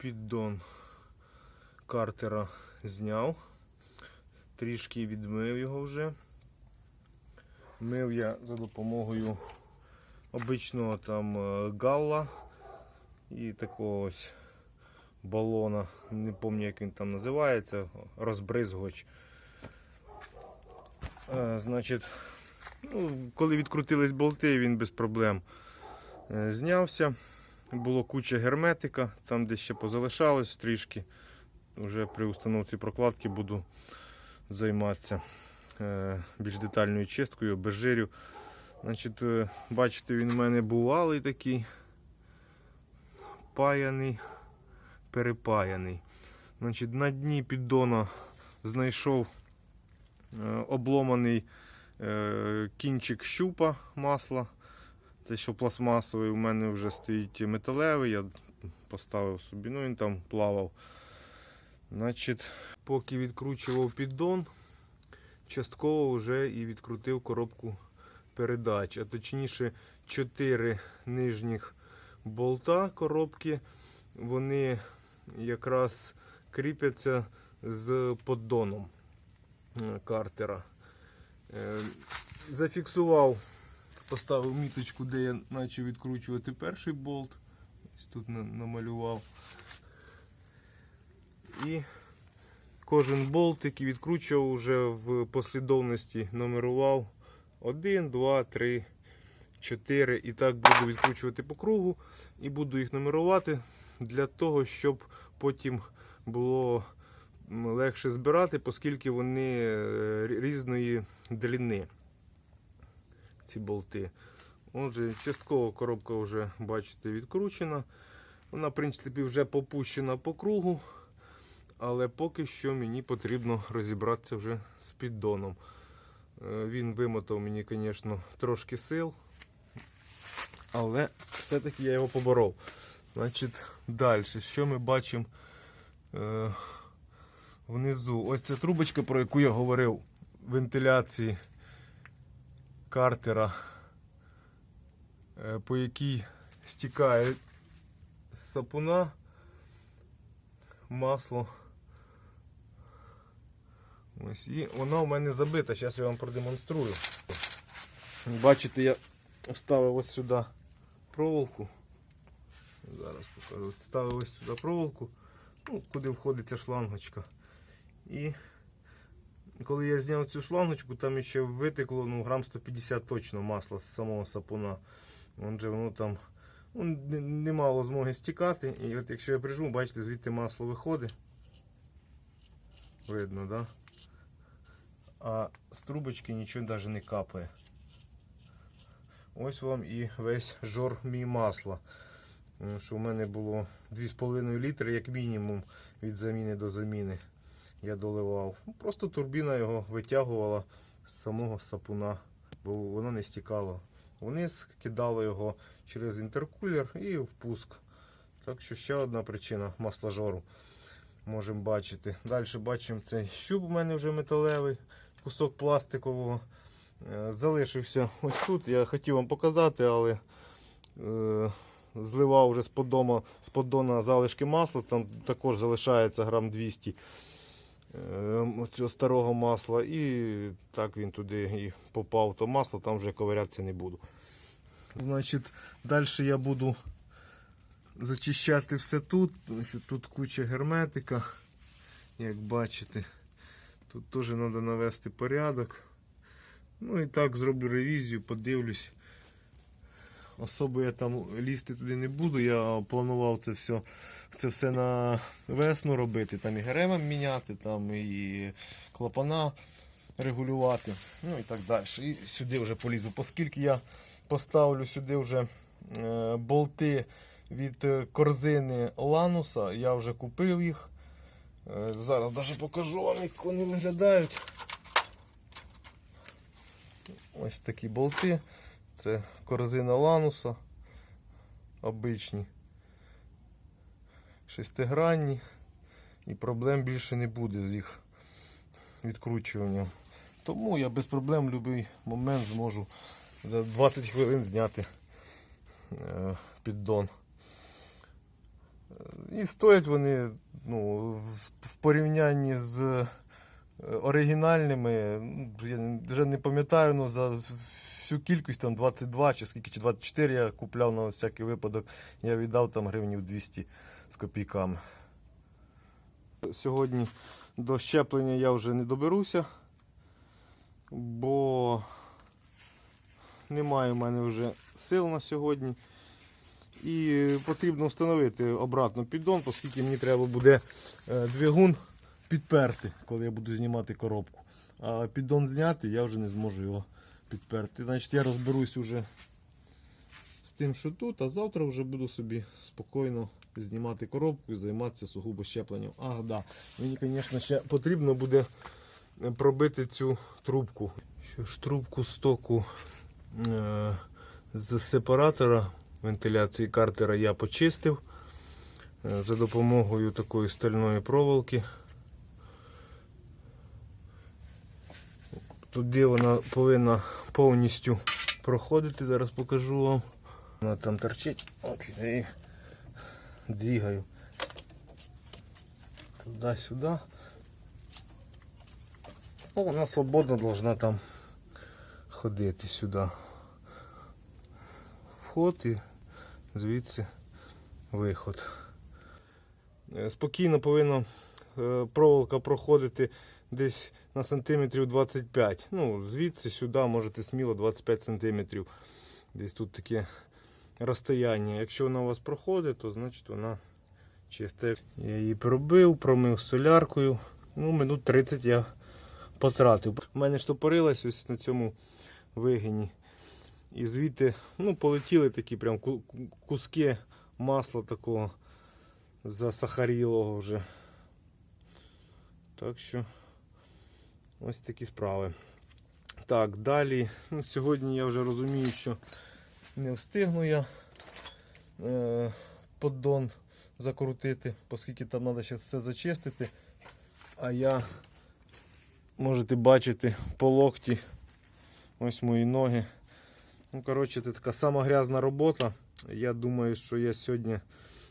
Піддон картера зняв. Трішки відмив його вже. Мив я за допомогою обичного там е, галла і такого ось балона. Не пам'ятаю, як він там називається, розбризгувач. Е, Значить, ну, коли відкрутились болти, він без проблем е, знявся. Було куча герметика, там де ще позалишалось трішки. Вже при установці прокладки буду займатися е, більш детальною чисткою, без. Значить, е, бачите, він у мене бувалий такий, паяний, перепаяний. Значить, на дні піддона знайшов е, обломаний кінчик щупа масла. Те, що пластмасовий, у мене вже стоїть металевий, я поставив собі, ну він там плавав. Значить, поки відкручував піддон, частково вже і відкрутив коробку передач, а точніше 4 нижніх болта коробки, вони якраз кріпляться з поддоном картера. Е, Зафіксував, поставив міточку, де я почав відкручувати перший болт. Ось тут намалював. І кожен болт, який відкручував, вже в послідовності номерував 1, 2, 3, 4. І так буду відкручувати по кругу і буду їх нумерувати для того, щоб потім було легше збирати, оскільки вони е, різної длини. Ці болти. Отже, частково коробка вже, бачите, відкручена. Вона, в принципі, вже попущена по кругу. Але поки що мені потрібно розібратися вже з піддоном. Е, Він вимотав мені, звісно, трошки сил. Але все-таки я його поборов. Значить, далі, що ми бачимо е, внизу? Ось ця трубочка, про яку я говорив, вентиляції картера, е, по якій стікає з сапуна масло. Ось і вона у мене забита. Зараз я вам продемонструю. Бачите, я вставив ось сюди проволоку. Зараз покажу. Вставив ось сюди проволоку, ну, куди входить ця шлангочка. І коли я зняв цю шлангочку, там ще витекло ну, грам 150 точно масла з самого сапуна. Вон же воно там ну, не- мало змоги стікати. І от якщо я прижму, бачите, звідти масло виходить. Видно, да? А з трубочки нічого навіть не капає. Ось вам і весь жор мій масла. Що у мене було 2,5 літри, як мінімум, від заміни до заміни. Я доливав. Ну, Просто турбіна його витягувала з самого сапуна, бо воно не стікало. Вниз кидало його через інтеркулер і впуск. Так що ще одна причина масложору. Можемо бачити. Далі бачимо цей щуп у мене вже металевий, кусок пластикового. Е, Залишився ось тут. Я хотів вам показати, але е, зливав вже з поддона, з залишки масла. Там також залишається грам 200 е, цього старого масла. І так він туди і попав то масло, там вже ковирятися не буду. Значить, далі я буду зачищати все тут, тому що тут куча герметика, як бачите. Тут теж треба навести порядок. Ну і так зроблю ревізію, подивлюсь. Особо я там лізти туди не буду. Я планував це все, це все на весну робити. Там і герема міняти, там і клапана регулювати. Ну і так далі. І сюди вже полізу. Оскільки я поставлю сюди вже е, болти від е, корзини Лануса, я вже купив їх. Е, зараз навіть покажу вам, як вони виглядають. Ось такі болти. Це корзина Лануса. Обичні. Шестигранні. І проблем більше не буде з їх відкручуванням. Тому я без проблем в будь-який момент зможу за 20 хвилин зняти е, піддон. І стоять вони ну, в- порівнянні з е, оригінальними, я вже не пам'ятаю, ну, за всю кількість там 22 чи скільки, чи 24 я купляв на всякий випадок, я віддав там гривнів 200 з копійками. Сьогодні до щеплення я вже не доберуся, бо немає в мене вже сил на сьогодні. І потрібно встановити обратно піддон, оскільки мені треба буде е, двигун підперти, коли я буду знімати коробку. А піддон зняти, я вже не зможу його підперти. Значить, я розберусь уже з тим, що тут, а завтра вже буду собі спокійно знімати коробку і займатися сугубо щепленням. Ах, да. Мені, звісно, ще потрібно буде пробити цю трубку. Що ж, трубку стоку е, з сепаратора вентиляції картера я почистив е, за допомогою такої стальної проволоки. Туди вона повинна повністю проходити. Зараз покажу вам. Вона там торчить. От я її двигаю туди-сюди. Ну, вона свободно должна там ходити сюди. Вход і звідси виход. Е, Спокійно повинна е, проволока проходити десь на сантиметрів 25. Ну, звідси сюди можете сміло 25 сантиметрів. Десь тут таке розстояння. Якщо вона у вас проходить, то значить вона чиста. Я її пробив, промив соляркою. Ну, минут 30 я потратив. У мене штопорилась ось на цьому вигині. І звідти ну, полетіли такі прям ку- ку- куски масла такого засахарілого вже. Так що ось такі справи. Так, далі. Ну, сьогодні я вже розумію, що не встигну я е, поддон закрутити, оскільки там треба ще все зачистити. А я можете бачити по локті. Ось мої ноги. Ну, коротше, це така сама грязна робота. Я думаю, що я сьогодні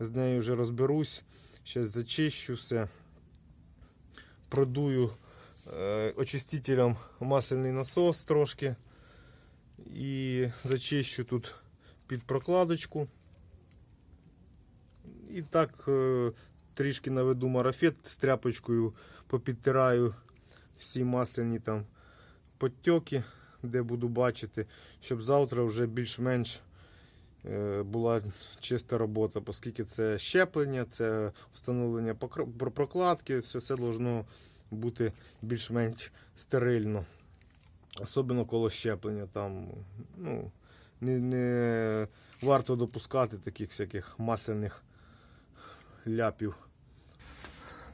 з нею вже розберусь. Зараз зачищу все. Продую очистителем масляний насос трошки. І зачищу тут під прокладочку. І так е, трішки наведу марафет з тряпочкою, попідтираю всі масляні там подтьоки, де буду бачити, щоб завтра вже більш-менш е, була чиста робота, оскільки це щеплення, це встановлення прокладки, все це должно бути більш-менш стерильно. Особливо коло щеплення. Там, ну, не, не варто допускати таких всяких масляних ляпів.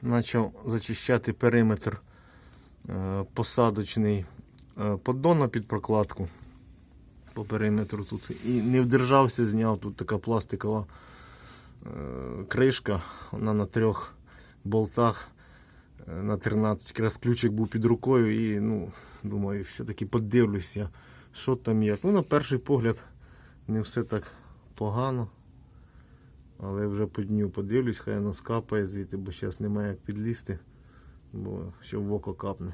Почав зачищати периметр е, посадочний е, поддона під прокладку по периметру тут. І не вдержався, зняв тут така пластикова е, кришка. Вона на трьох болтах на 13 якраз ключик був під рукою і ну, думаю, все-таки подивлюся, що там як. Ну, на перший погляд не все так погано. Але вже по дню подивлюсь, хай воно скапає звідти, бо зараз немає як підлізти, бо що в око капне.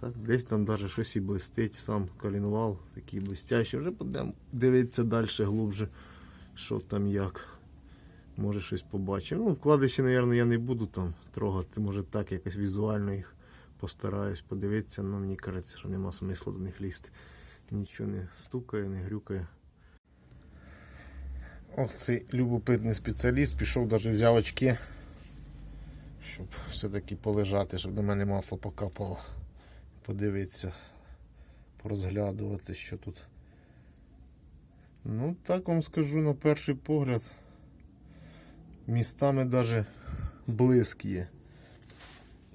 Так, десь там навіть щось і блистить, сам колінвал, такий блистящий. Вже будемо дивитися далі глубже, що там як. Може щось побачимо. Ну, вкладиші, мабуть, я не буду там трогати. Може так якось візуально їх постараюсь подивитися, але мені кажеться, що нема смислу до них лізти. Нічого не стукає, не грюкає. Ох, цей любопитний спеціаліст пішов, навіть взяв очки, щоб все-таки полежати, щоб до мене масло покапало. Подивитися, порозглядувати, що тут. Ну, так вам скажу на перший погляд. Містами навіть блиск.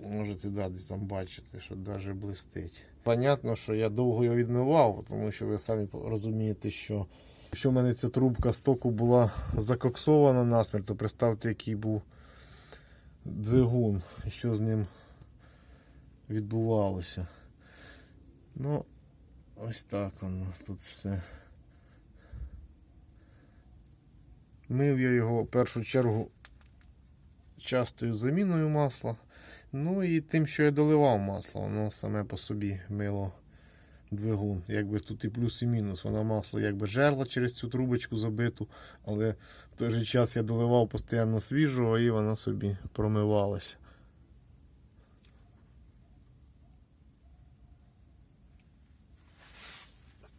Можете да, десь там бачити, що навіть блистить. Понятно, що я довго його відмивав, тому що ви самі розумієте, що якщо в мене ця трубка стоку була закоксована насмерть, то представте, який був двигун, і що з ним відбувалося. Ну, ось так воно тут все. Мив я його в першу чергу частою заміною масла. Ну і тим, що я доливав масло, воно саме по собі мило двигун. Якби тут і плюс, і мінус. Вона масло якби жерла через цю трубочку забиту, але в той же час я доливав постійно свіжого і вона собі промивалася.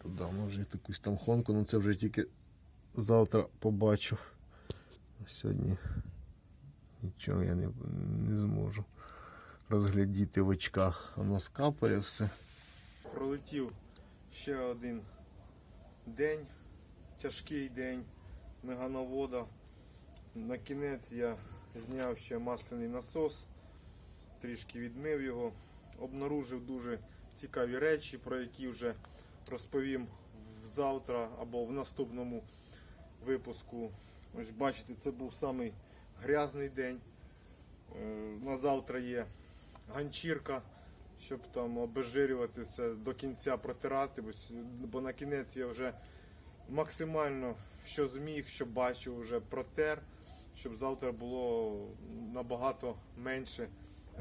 Туди може якусь там хонку, ну це вже тільки завтра побачу. Сьогодні нічого я не, не зможу розглядіти в очках. Воно скапає все. Пролетів ще один день, тяжкий день мегановода. На кінець я зняв ще масляний насос, трішки відмив його, обнаружив дуже цікаві речі, про які вже розповім завтра або в наступному випуску. Ось бачите, це був самий грязний день. Е, На завтра є ганчірка, щоб там обезжирювати це до кінця протирати, бо на кінець я вже максимально що зміг, що бачив, вже протер, щоб завтра було набагато менше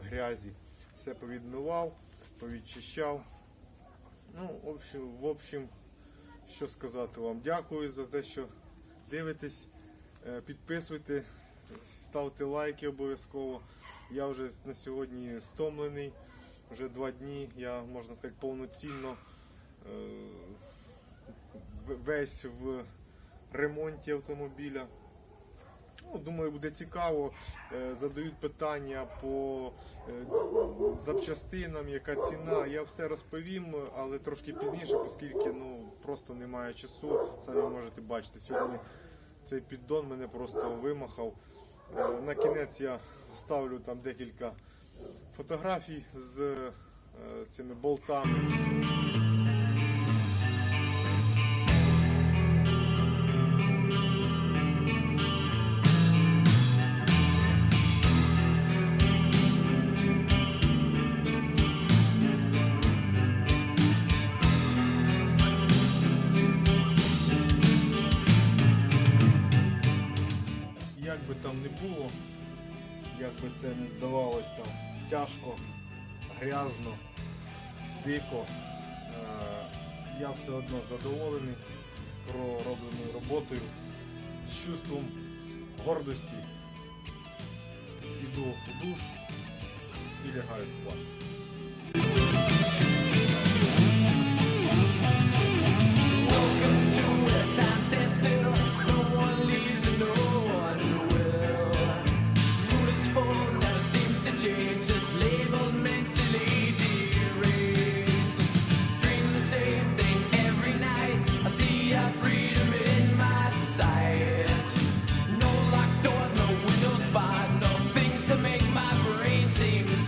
грязі. Все повідмивав, повідчищав. Ну, в общем, в общем, що сказати вам. Дякую за те, що дивитесь. Е, Підписуйте, ставте лайки обов'язково. Я вже на сьогодні стомлений. Вже два дні я, можна сказати, повноцінно е, весь в ремонті автомобіля. Ну, думаю, буде цікаво. Е, Задають питання по е, запчастинам, яка ціна. Я все розповім, але трошки пізніше, оскільки ну, просто немає часу. Самі можете бачити. Сьогодні цей піддон мене просто вимахав. Е, На кінець я ставлю там декілька фотографій з цими болтами. Не було, як би це не здавалось там тяжко, грязно, дико, е, я все одно задоволений проробленою роботою з чувством гордості. Іду у душ і лягаю спати.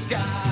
sky.